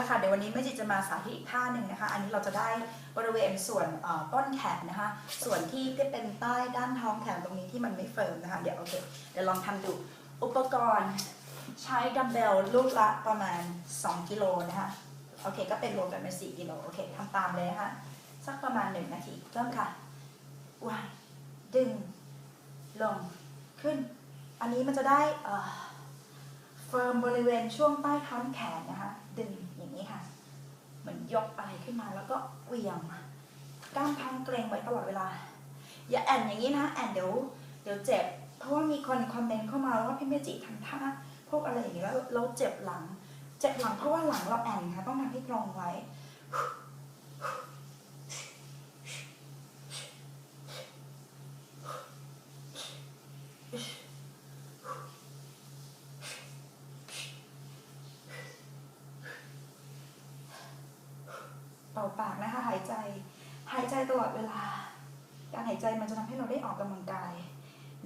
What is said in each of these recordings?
นะคะเดี๋ยววันนี้ไม่จิจะมาสาธิตอีกท่าหนึ่งนะคะ อันนี้เราจะได้บริเวณส่วนต้นแขนนะคะ ส่วนที่ที่เป็นใต้ด้านท้องแขนตรงนี้ที่มันไม่เฟิร์มนะคะ เดี๋ยวโอเคเดี๋ยวลองทำดูอุปกรณ์ใช้ดัมเบลลูกละประมาณ 2 กิโลนะคะโอเค ก็เป็นรวมกันเป็น4กิโลโอเคทำตามเลยนะคะสักประมาณ 1 นาทีเริ่มค่ะวางดึง ลง ขึ้น อันนี้มันจะได้เอ่อเฟิร์มบริเวณช่วงใต้ท้องแขนนะคะ ดึงอย่างนี้ค่ะ เหมือนยกอะไรขึ้น มาแล้วก็เหวี่ยงกล้ามพังเกรงไว้ตลอดเวลา อย่าแอนอย่างนี้นะแอนเดี๋ยวเดี๋ยวเจ็บ เพราะว่ามีคนคอมเมนต์เข้ามาว่าพี่เมจิทำท่าพวกอะไรอย่างนี้แล้วเราเจ็บหลัง เจ็บหลังเพราะว่าหลังเราแอนค่ะต้องทำให้ตรงไว้ ป่าปากนะคะหายใจ หายใจตลอดเวลา การหายใจมันจะทำให้เราได้ออกกำลังกาย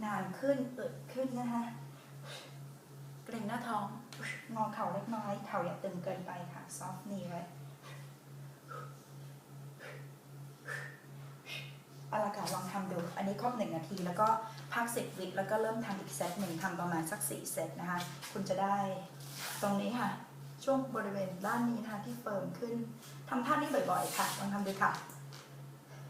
นานขึ้นอึดขึ้นนะคะเกร็งหน้าท้องงอเข่าเล็กน้อยเข่าอย่าตึงเกินไปค่ะซอฟต์นี่ไว้เอาละค่ะลองทำดู อันนี้ครบหนึ่งนาที แล้วก็พักสิบวิแล้วก็เริ่มทำอีกเซตหนึ่งทำประมาณสักสี่เซตนะคะ คุณจะได้ตรงนี้ค่ะ ช่วงบริเวณด้านนี้นะคะที่เฟิร์มขึ้นทำท่านี้บ่อยๆ ค่ะลองทำดูค่ะ